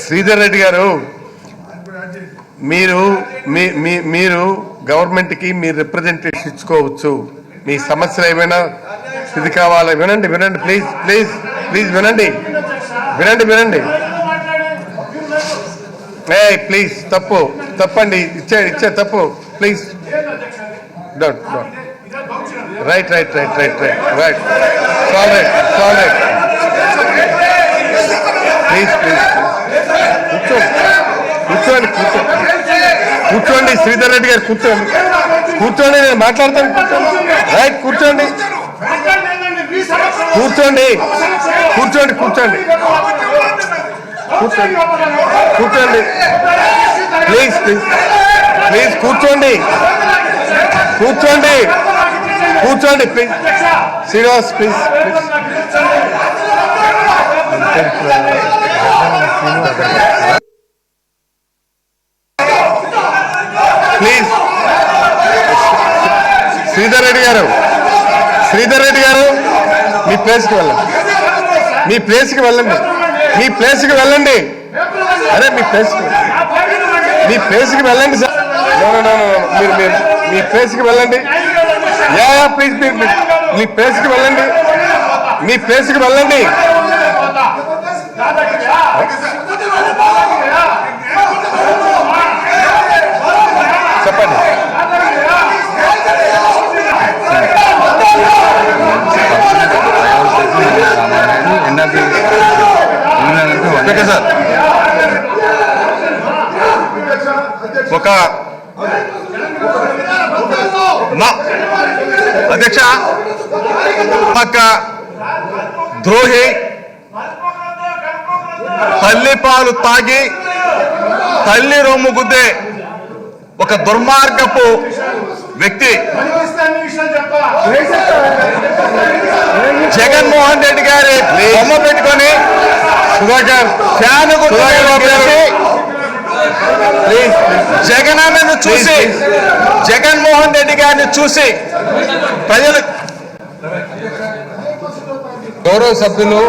శ్రీధర్ రెడ్డి గారు మీరు మీ మీ మీరు గవర్నమెంట్కి మీ రిప్రజెంటేషన్ ఇచ్చుకోవచ్చు. మీ సమస్యలు ఏమైనా ఇది కావాలా? వినండి వినండి ప్లీజ్ ప్లీజ్ ప్లీజ్ వినండి. వినండి వినండి. ఏ ప్లీజ్ తప్పు తప్పండి. ఇచ్చే ఇచ్చే తప్పు please don't don't right right right right right right సాల్ రైట్ సాల్ రైట్ ప్లీజ్ ప్లీజ్ కూర్చోండి కూర్చోండి కూర్చోండి శ్రీధర్ రెడ్డి గారు కూర్చోండి కూర్చోండి నేను మాట్లాడతాను రైట్ కూర్చోండి. కూర్చోండి కూర్చోండి కూర్చోండి. కూర్చోండి కూర్చోండి. ప్లీజ్ ప్లీజ్ ప్లీజ్ కూర్చోండి. కూర్చోండి కూర్చోండి please. Srinivas please please. Please. Sridhar Reddy గారు. శ్రీధర్ రెడ్డి గారు మీ ప్లేస్కి వెళ్ళండి. మీ ప్లేస్కి వెళ్ళండి. మీ ప్లేస్కి వెళ్ళండి. అరే మీ ప్లేస్కి మీ ప్లేస్కి వెళ్ళండి సార్. మీరు మీరు మీ ప్లేస్కి వెళ్ళండి. యా ప్లీజ్ మీ ప్లేస్కి వెళ్ళండి. మీ ప్లేస్కి వెళ్ళండి. Okay sir. ఒక అధ్యక్ష పక్క ద్రోహి తల్లి పాలు తాగి తల్లి రొమ్ము గుద్దే ఒక దుర్మార్గపు వ్యక్తి. జగన్మోహన్ రెడ్డి గారి బొమ్మ పెట్టి ప్లీజ్. జగనన్నను చూసి జగన్మోహన్ రెడ్డి గారిని చూసి ప్రజలు గౌరవ సభ్యులు